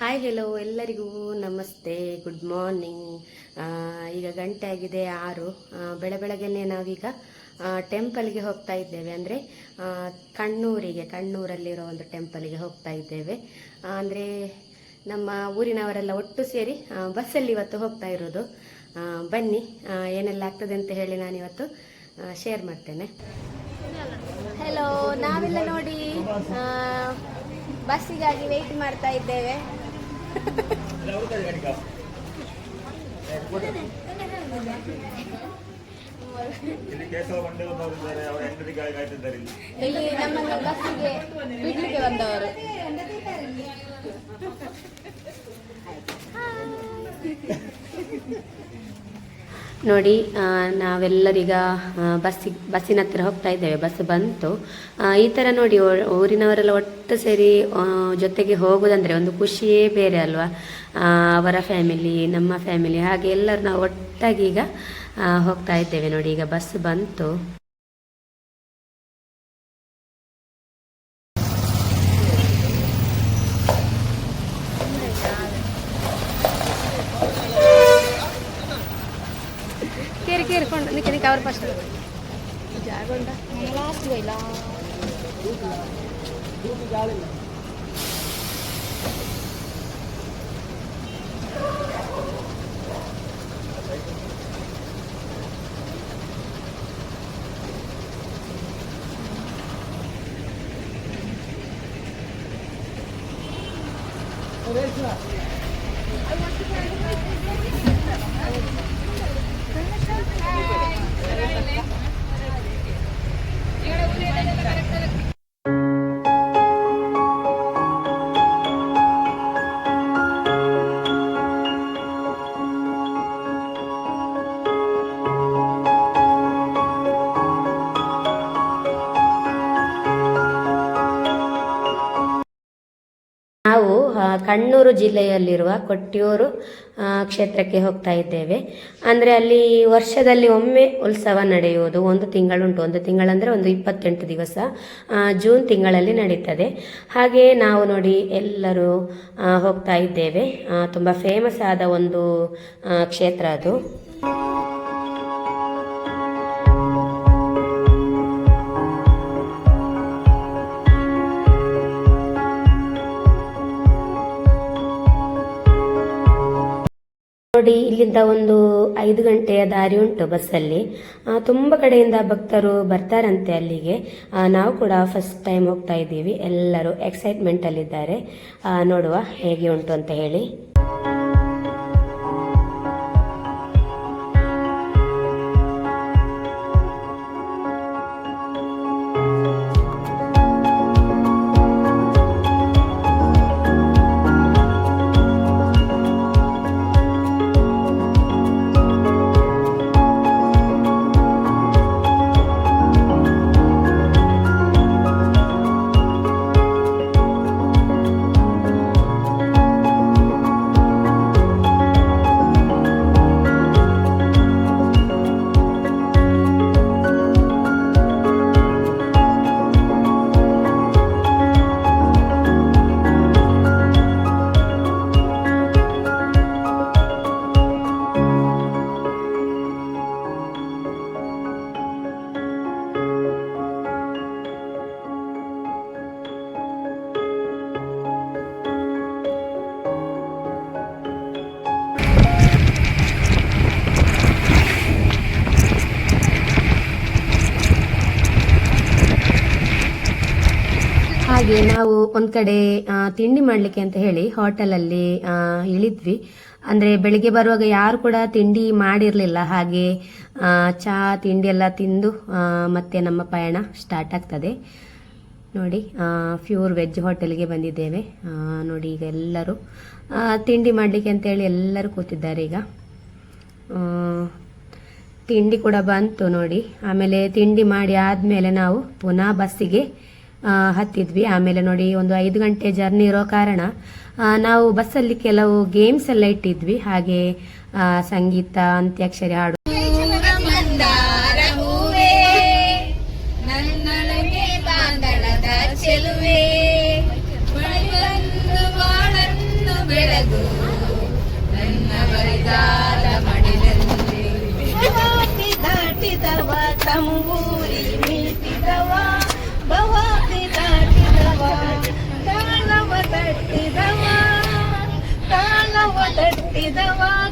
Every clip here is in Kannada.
ಹಾಯ್ ಹೆಲೋ ಎಲ್ಲರಿಗೂ ನಮಸ್ತೆ ಗುಡ್ ಮಾರ್ನಿಂಗ್ ಈಗ ಗಂಟೆ ಆಗಿದೆ ಆರು. ಬೆಳೆ ಬೆಳ ಬೆಳಗ್ಗೆನೆ ನಾವೀಗ ಟೆಂಪಲ್ಗೆ ಹೋಗ್ತಾ ಇದ್ದೇವೆ. ಅಂದರೆ ಕಣ್ಣೂರಿಗೆ, ಕಣ್ಣೂರಲ್ಲಿರೋ ಒಂದು ಟೆಂಪಲ್ಗೆ ಹೋಗ್ತಾ ಇದ್ದೇವೆ. ಅಂದರೆ, ನಮ್ಮ ಊರಿನವರೆಲ್ಲ ಒಟ್ಟು ಸೇರಿ ಬಸ್ಸಲ್ಲಿ ಇವತ್ತು ಹೋಗ್ತಾ ಇರೋದು. ಬನ್ನಿ ಏನೆಲ್ಲ ಆಗ್ತದೆ ಅಂತ ಹೇಳಿ ನಾನಿವತ್ತು ಶೇರ್ ಮಾಡ್ತೇನೆ. ಹಲೋ ನಾವೆಲ್ಲ ನೋಡಿ ಬಸ್ಸಿಗಾಗಿ ವೆಯ್ಟ್ ಮಾಡ್ತಾ ಇದ್ದೇವೆ. ಇಲ್ಲಿ ಕೇಶವ ಬಂಡೇವರು ಇದ್ದಾರೆ ಅವರ ಹೆಂಡತಿಗಾಗಿ ಕಾಯ್ತಿದ್ದಾರೆ ಇಲ್ಲಿ ಇಲ್ಲಿ ನಮ್ಮನ್ನು ಬಸ್ಸಿಗೆ ಬಿಡ್ಲಿಕ್ಕೆ ಬಂದವರು ನೋಡಿ ನಾವೆಲ್ಲರಿಗ ಬಸ್ಸಿಗೆ ಬಸ್ಸಿನ ಹತ್ರ ಹೋಗ್ತಾ ಇದ್ದೇವೆ, ಬಸ್ ಬಂತು. ಈ ಥರ ನೋಡಿ ಊರಿನವರೆಲ್ಲ ಒಟ್ಟು ಸೇರಿ ಜೊತೆಗೆ ಹೋಗೋದಂದರೆ ಒಂದು ಖುಷಿಯೇ ಬೇರೆ ಅಲ್ವಾ? ಅವರ ಫ್ಯಾಮಿಲಿ, ನಮ್ಮ ಫ್ಯಾಮಿಲಿ, ಹಾಗೆ ಎಲ್ಲರೂ ನಾವು ಒಟ್ಟಾಗಿ ಈಗ ಹೋಗ್ತಾ ಇದ್ದೇವೆ ನೋಡಿ, ಈಗ ಬಸ್ ಬಂತು. ಕೇರಿ ಕೇರಿಕೊಂಡು ನಿಕ್ಕೆ ನಿಕ್ಕೆ ಅವ್ರ ಫಸ್ಟ್ ಜಾಗ ಉಂಟಾ ಲಾಸ್ಟ್ ಇಲ್ಲ Yeah. ಕಣ್ಣೂರು ಜಿಲ್ಲೆಯಲ್ಲಿರುವ ಕೊಟ್ಟಿಯೂರು ಕ್ಷೇತ್ರಕ್ಕೆ ಹೋಗ್ತಾ ಇದ್ದೇವೆ. ಅಂದರೆ ಅಲ್ಲಿ ವರ್ಷದಲ್ಲಿ ಒಮ್ಮೆ ಉತ್ಸವ ನಡೆಯುವುದು. ಒಂದು ತಿಂಗಳುಂಟು ಒಂದು ತಿಂಗಳಂದರೆ ಒಂದು ಇಪ್ಪತ್ತೆಂಟು ದಿವಸ ಜೂನ್ ತಿಂಗಳಲ್ಲಿ ನಡೀತದೆ. ಹಾಗೆ ನಾವು ನೋಡಿ ಎಲ್ಲರೂ ಹೋಗ್ತಾ ಇದ್ದೇವೆ. ತುಂಬ ಫೇಮಸ್ ಆದ ಒಂದು ಕ್ಷೇತ್ರ ಅದು. ನೋಡಿ ಇಲ್ಲಿಂದ ಒಂದು ಐದು ಗಂಟೆಯ ದಾರಿ ಉಂಟು ಬಸ್ಸಲ್ಲಿ. ತುಂಬ ಕಡೆಯಿಂದ ಭಕ್ತರು ಬರ್ತಾರಂತೆ ಅಲ್ಲಿಗೆ. ನಾವು ಕೂಡ ಫಸ್ಟ್ ಟೈಮ್ ಹೋಗ್ತಾ ಇದ್ದೀವಿ. ಎಲ್ಲರೂ ಎಕ್ಸೈಟ್ಮೆಂಟ್ ಅಲ್ಲಿದ್ದಾರೆ. ನೋಡುವ ಹೇಗೆ ಉಂಟು ಅಂತ ಹೇಳಿ. ಹಾಗೆ ನಾವು ಒಂದ್ ಕಡೆ ತಿಂಡಿ ಮಾಡ್ಲಿಕ್ಕೆ ಅಂತ ಹೇಳಿ ಹೋಟೆಲಲ್ಲಿ ಅಲ್ಲಿ ಇಳಿದ್ವಿ. ಅಂದ್ರೆ ಬೆಳಿಗ್ಗೆ ಬರುವಾಗ ಯಾರು ಕೂಡ ತಿಂಡಿ ಮಾಡಿರ್ಲಿಲ್ಲ. ಹಾಗೆ ಚಹಾ ತಿಂಡಿ ಎಲ್ಲ ತಿಂದು ಮತ್ತೆ ನಮ್ಮ ಪಯಣ ಸ್ಟಾರ್ಟ್ ಆಗ್ತದೆ. ನೋಡಿ ಪ್ಯೂರ್ ವೆಜ್ ಹೋಟೆಲ್ಗೆ ಬಂದಿದ್ದೇವೆ. ನೋಡಿ ಈಗ ಎಲ್ಲರೂ ತಿಂಡಿ ಮಾಡಲಿಕ್ಕೆ ಅಂತೇಳಿ ಎಲ್ಲರೂ ಕೂತಿದ್ದಾರೆ ಈಗ. ತಿಂಡಿ ಕೂಡ ಬಂತು ನೋಡಿ. ಆಮೇಲೆ ತಿಂಡಿ ಮಾಡಿ ಆದಮೇಲೆ ನಾವು ಪುನಃ ಬಸ್ಸಿಗೆ ಹತ್ತಿದ್ವಿ. ಆಮೇಲೆ ನೋಡಿ ಒಂದು ಐದು ಗಂಟೆ ಜರ್ನಿ ಇರೋ ಕಾರಣ ನಾವು ಬಸ್ಸಲ್ಲಿ ಕೆಲವು ಗೇಮ್ಸ್ ಎಲ್ಲ ಇಟ್ಟಿದ್ವಿ. ಹಾಗೆ ಸಂಗೀತ, ಅಂತ್ಯಾಕ್ಷರಿ ಹಾಡು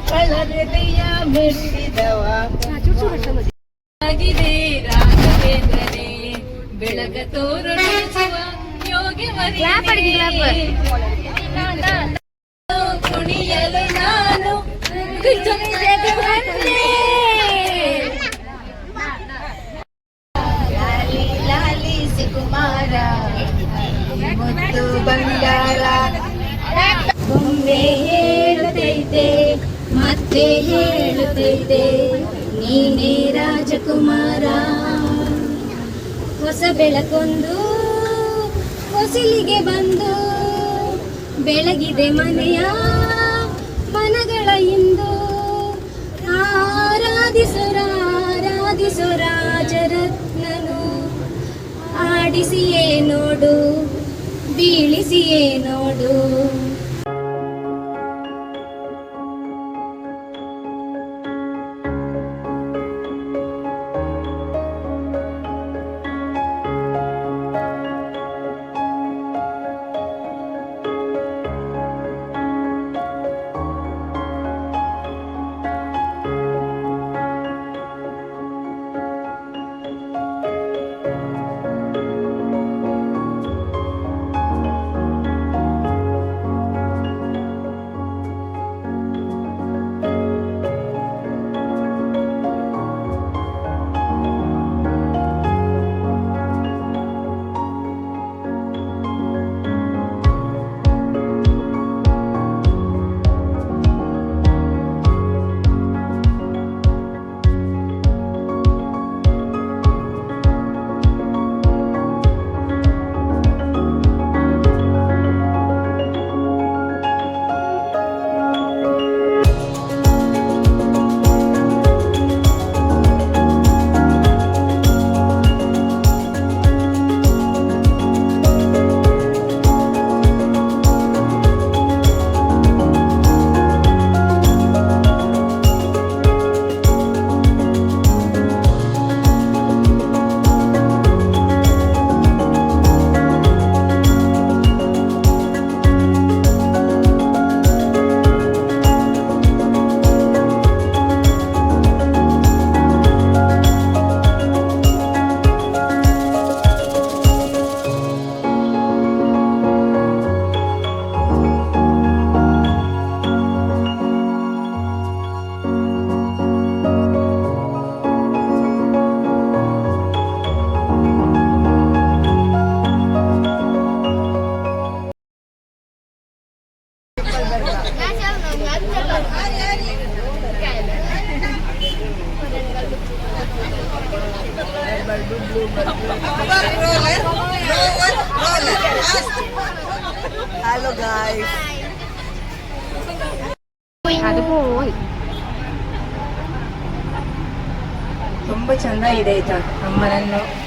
ಅವಳ ಹೃದಯ ಮೆಟ್ಟಿದವ ಆಗಿದೆ ರಾಘವೇಂದ್ರನೇ ಬೆಳಗ ತೋರಣಿಸುವ ಯೋಗಿ ಕುಣಿಯಲು ನಾನು ಜೊತೆಗೆ ಬಂದೆ. ಲಾಲಿ ಲಾಲಿ ಸುಕುಮಾರ ಮುತ್ತು ಬಂಗಾರ ಬೊಂಬೆ ಹೇಳುತ್ತೈತೆ ಮತ್ತೆ ಹೇಳುತ್ತಿದ್ದೆ ನೀನೇ ರಾಜಕುಮಾರ. ಹೊಸ ಬೆಳಕೊಂದು, ಹೊಸಿಲಿಗೆ ಬಂದು, ಬೆಳಗಿದೆ ಮನೆಯ ಮನಗಳ ಇಂದು. ಆರಾಧಿಸುರ ಆರಾಧಿಸು ರಾಜರತ್ನನು. ಆಡಿಸಿಯೇ ನೋಡು, ಬೀಳಿಸಿಯೇ ನೋಡು. Halo guys. Aduh, boy. Sumpah cantik deh, cak. Kamarannya.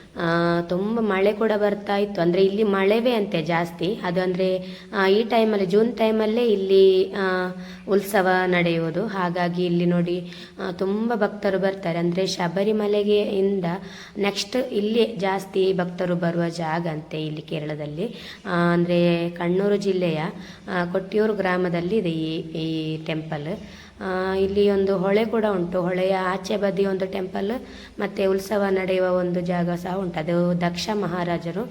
ತುಂಬ ಮಳೆ ಕೂಡ ಬರ್ತಾ ಇತ್ತು. ಅಂದರೆ ಇಲ್ಲಿ ಮಳೆವೇ ಅಂತೆ ಜಾಸ್ತಿ. ಅದು ಅಂದರೆ ಈ ಟೈಮಲ್ಲಿ ಜೂನ್ ಟೈಮಲ್ಲೇ ಇಲ್ಲಿ ಉತ್ಸವ ನಡೆಯುವುದು. ಹಾಗಾಗಿ ಇಲ್ಲಿ ನೋಡಿ ತುಂಬ ಭಕ್ತರು ಬರ್ತಾರೆ. ಅಂದರೆ ಶಬರಿಮಲೆಗೆ ಇಂದ ನೆಕ್ಸ್ಟ್ ಇಲ್ಲಿ ಜಾಸ್ತಿ ಭಕ್ತರು ಬರುವ ಜಾಗ ಅಂತೆ ಇಲ್ಲಿ ಕೇರಳದಲ್ಲಿ. ಅಂದರೆ ಕಣ್ಣೂರು ಜಿಲ್ಲೆಯ ಕೊಟ್ಟಿಯೂರು ಗ್ರಾಮದಲ್ಲಿ ಇದೆ ಈ ಈ ಟೆಂಪಲ್ ಇಲ್ಲಿ ಒಂದು ಹೊಳೆ ಕೂಡ ಉಂಟು. ಹೊಳೆಯ ಆಚೆ ಬದಿ ಒಂದು ಟೆಂಪಲ್ ಮತ್ತೆ ಉತ್ಸವ ನಡೆಯುವ ಒಂದು ಜಾಗ ಸಹ ಉಂಟು. ಅದು ದಕ್ಷ ಮಹಾರಾಜರು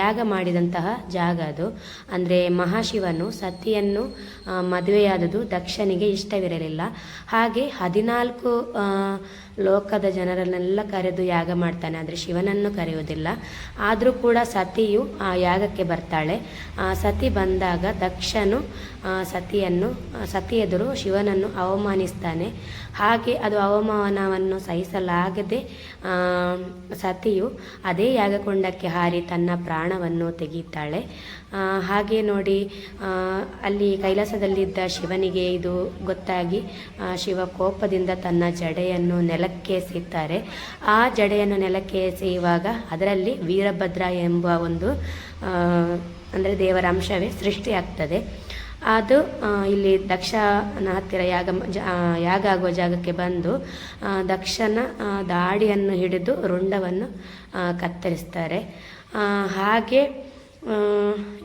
ಯಾಗ ಮಾಡಿದಂತಹ ಜಾಗ ಅದು. ಅಂದರೆ ಮಹಾಶಿವನು ಸತಿಯನ್ನು ಮದುವೆಯಾದದು ದಕ್ಷನಿಗೆ ಇಷ್ಟವಿರಲಿಲ್ಲ. ಹಾಗೆ ಹದಿನಾಲ್ಕು ಲೋಕದ ಜನರನ್ನೆಲ್ಲ ಕರೆದು ಯಾಗ ಮಾಡ್ತಾನೆ. ಆದರೆ ಶಿವನನ್ನು ಕರೆಯುವುದಿಲ್ಲ. ಆದರೂ ಕೂಡ ಸತಿಯು ಆ ಯಾಗಕ್ಕೆ ಬರ್ತಾಳೆ. ಆ ಸತಿ ಬಂದಾಗ ದಕ್ಷನು ಸತಿಯನ್ನು ಸತಿ ಎದುರು ಶಿವನನ್ನು ಅವಮಾನಿಸ್ತಾನೆ. ಹಾಗೆ ಅದು ಅವಮಾನವನ್ನು ಸಹಿಸಲಾಗದೆ ಸತಿಯು ಅದೇ ಯಾಗಕೊಂಡಕ್ಕೆ ಹಾರಿ ತನ್ನ ಪ್ರಾಣವನ್ನು ತೆಗೆಯುತ್ತಾಳೆ ಆ, ಹಾಗೆ ನೋಡಿ ಅಲ್ಲಿ ಕೈಲಾಸದಲ್ಲಿದ್ದ ಶಿವನಿಗೆ ಇದು ಗೊತ್ತಾಗಿ ಶಿವ ಕೋಪದಿಂದ ತನ್ನ ಜಡೆಯನ್ನು ನೆಲಕ್ಕೆ ಎಸೆಯುತ್ತಾರೆ. ಆ ಜಡೆಯನ್ನು ನೆಲಕ್ಕೆ ಎಸೆಯುವಾಗ ಅದರಲ್ಲಿ ವೀರಭದ್ರ ಎಂಬ ಒಂದು ಅಂದರೆ ದೇವರ ಅಂಶವೇ ಸೃಷ್ಟಿಯಾಗ್ತದೆ. ಅದು ಇಲ್ಲಿ ದಕ್ಷನ ಹತ್ತಿರ ಯಾಗ ಯಾಗ ಆಗುವ ಜಾಗಕ್ಕೆ ಬಂದು ದಕ್ಷನ ದಾಡಿಯನ್ನು ಹಿಡಿದು ರುಂಡವನ್ನು ಕತ್ತರಿಸ್ತಾರೆ. ಹಾಗೆ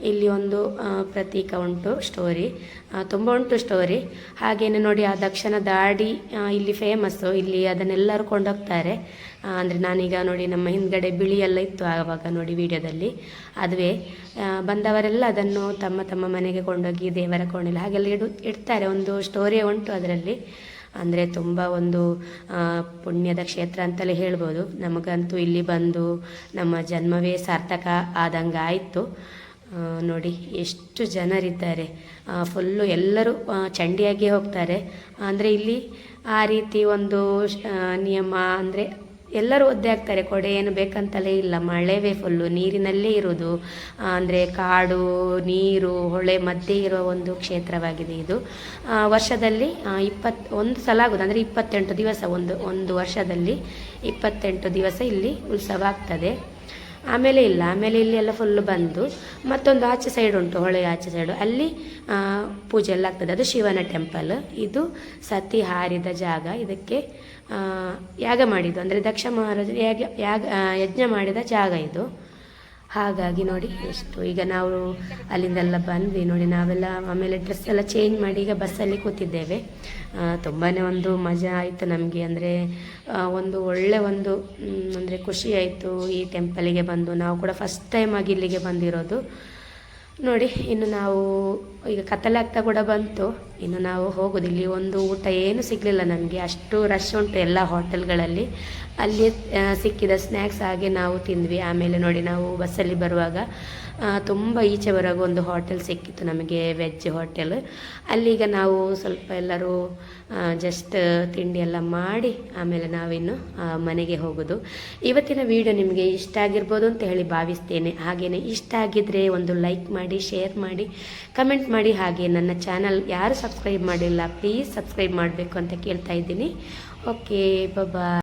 ಇಲ್ಲಿ ಒಂದು ಪ್ರತೀಕ ಉಂಟು ಸ್ಟೋರಿ ತುಂಬ ಉಂಟು ಸ್ಟೋರಿ ಹಾಗೇನೆ ನೋಡಿ, ಆ ದಕ್ಷಿಣ ದಾಡಿ ಇಲ್ಲಿ ಫೇಮಸ್ಸು ಇಲ್ಲಿ ಅದನ್ನೆಲ್ಲರೂ ಕೊಂಡೋಗ್ತಾರೆ. ಅಂದರೆ ನಾನೀಗ ನೋಡಿ, ನಮ್ಮ ಹಿಂದ್ಗಡೆ ಬಿಳಿ ಎಲ್ಲ ಇತ್ತು ಆವಾಗ ನೋಡಿ ವಿಡಿಯೋದಲ್ಲಿ. ಅದುವೇ ಬಂದವರೆಲ್ಲ ಅದನ್ನು ತಮ್ಮ ತಮ್ಮ ಮನೆಗೆ ಕೊಂಡೋಗಿ ದೇವರ ಕೋಣೆಲ್ಲ ಹಾಗೆಲ್ಲ ಇಡು, ಇಡ್ತಾರೆ. ಒಂದು ಸ್ಟೋರಿ ಉಂಟು ಅದರಲ್ಲಿ. ಅಂದರೆ ತುಂಬ ಒಂದು ಪುಣ್ಯದ ಕ್ಷೇತ್ರ ಅಂತಲೇ ಹೇಳ್ಬೋದು. ನಮಗಂತೂ ಇಲ್ಲಿ ಬಂದು ನಮ್ಮ ಜನ್ಮವೇ ಸಾರ್ಥಕ ಆದಂಗೆ ಆಯಿತು. ನೋಡಿ ಎಷ್ಟು ಜನರಿದ್ದಾರೆ. ಫುಲ್ಲು ಎಲ್ಲರೂ ಚಂಡಿಯಾಗಿ ಹೋಗ್ತಾರೆ. ಅಂದರೆ ಇಲ್ಲಿ ಆ ರೀತಿ ಒಂದು ನಿಯಮ ಅಂದರೆ ಎಲ್ಲರೂ ಒದ್ದೆ ಆಗ್ತಾರೆ, ಕೊಡೆ ಏನು ಬೇಕಂತಲೇ ಇಲ್ಲ, ಮಳೆವೇ ಫುಲ್ಲು ನೀರಿನಲ್ಲೇ ಇರೋದು ಅಂದರೆ ಕಾಡು, ನೀರು, ಹೊಳೆ ಮಧ್ಯೆ ಇರುವ ಒಂದು ಕ್ಷೇತ್ರವಾಗಿದೆ ಇದು. ವರ್ಷದಲ್ಲಿ ಇಪ್ಪತ್ತು, ಒಂದು ಸಲ ಆಗೋದು, ಅಂದರೆ ಇಪ್ಪತ್ತೆಂಟು ದಿವಸ, ಒಂದು ಒಂದು ವರ್ಷದಲ್ಲಿ ಇಪ್ಪತ್ತೆಂಟು ದಿವಸ ಇಲ್ಲಿ ಉತ್ಸವ ಆಗ್ತದೆ. ಆಮೇಲೆ ಇಲ್ಲ. ಆಮೇಲೆ ಇಲ್ಲಿ ಎಲ್ಲ ಫುಲ್ಲು ಬಂದು ಮತ್ತೊಂದು ಆಚೆ ಸೈಡ್ ಉಂಟು, ಹೊಳೆ ಆಚೆ ಸೈಡು ಅಲ್ಲಿ ಪೂಜೆ ಎಲ್ಲ ಆಗ್ತದೆ. ಅದು ಶಿವನ ಟೆಂಪಲ್ ಇದು ಸತಿ ಹಾರಿದ ಜಾಗ. ಇದಕ್ಕೆ ಯಾಗ ಮಾಡಿದ್ದು. ಅಂದರೆ ದಕ್ಷ ಮಹಾರಾಜ ಯಾಗ ಯಾಗ ಯಜ್ಞ ಮಾಡಿದ ಜಾಗ ಇದು. ಹಾಗಾಗಿ ನೋಡಿ ಎಷ್ಟು. ಈಗ ನಾವು ಅಲ್ಲಿಂದೆಲ್ಲ ಬಂದ್ವಿ. ನೋಡಿ ನಾವೆಲ್ಲ ಆಮೇಲೆ ಡ್ರೆಸ್ ಎಲ್ಲ ಚೇಂಜ್ ಮಾಡಿ ಈಗ ಬಸ್ಸಲ್ಲಿ ಕೂತಿದ್ದೇವೆ. ತುಂಬಾ ಒಂದು ಮಜಾ ಆಯಿತು ನಮಗೆ. ಅಂದರೆ ಒಂದು ಒಳ್ಳೆ ಒಂದು ಅಂದರೆ ಖುಷಿ ಆಯಿತು ಈ ಟೆಂಪಲಿಗೆ ಬಂದು. ನಾವು ಕೂಡ ಫಸ್ಟ್ ಟೈಮ್ ಆಗಿ ಇಲ್ಲಿಗೆ ಬಂದಿರೋದು. ನೋಡಿ, ಇನ್ನು ನಾವು ಈಗ ಕತ್ತಲಾಗ್ತಾ ಕೂಡ ಬಂತು. ಇನ್ನು ನಾವು ಹೋಗೋದಿಲ್ಲಿ ಒಂದು ಊಟ ಏನು ಸಿಗಲಿಲ್ಲ ನಮಗೆ. ಅಷ್ಟು ರಶ್ ಉಂಟು ಎಲ್ಲ ಹೋಟೆಲ್ಗಳಲ್ಲಿ ಅಲ್ಲಿ ಸಿಕ್ಕಿದ ಸ್ನ್ಯಾಕ್ಸ್ ಹಾಗೆ ನಾವು ತಿಂದ್ವಿ. ಆಮೇಲೆ ನೋಡಿ ನಾವು ಬಸ್ಸಲ್ಲಿ ಬರುವಾಗ ತುಂಬ ಈಚೆ ಬರುವಾಗ ಒಂದು ಹೋಟೆಲ್ ಸಿಕ್ಕಿತ್ತು ನಮಗೆ ವೆಜ್ ಹೋಟೆಲ್ ಅಲ್ಲಿಗ ನಾವು ಸ್ವಲ್ಪ ಎಲ್ಲರೂ ಜಸ್ಟ್ ತಿಂಡಿ ಎಲ್ಲ ಮಾಡಿ ಆಮೇಲೆ ನಾವಿನ್ನು ಮನೆಗೆ ಹೋಗೋದು. ಇವತ್ತಿನ ವಿಡಿಯೋ ನಿಮಗೆ ಇಷ್ಟ ಆಗಿರ್ಬೋದು ಅಂತ ಹೇಳಿ ಭಾವಿಸ್ತೇನೆ. ಹಾಗೆಯೇ ಇಷ್ಟ ಆಗಿದ್ರೆ ಒಂದು ಲೈಕ್ ಮಾಡಿ ಶೇರ್ ಮಾಡಿ ಕಮೆಂಟ್ ಮಾಡಿ. ಹಾಗೆ ನನ್ನ ಚಾನಲ್ ಯಾರು ಸಬ್ಸ್ಕ್ರೈಬ್ ಮಾಡಿಲ್ಲ ಪ್ಲೀಸ್ ಸಬ್ಸ್ಕ್ರೈಬ್ ಮಾಡಬೇಕು ಅಂತ ಕೇಳ್ತಾ ಇದ್ದೀನಿ. Okay bye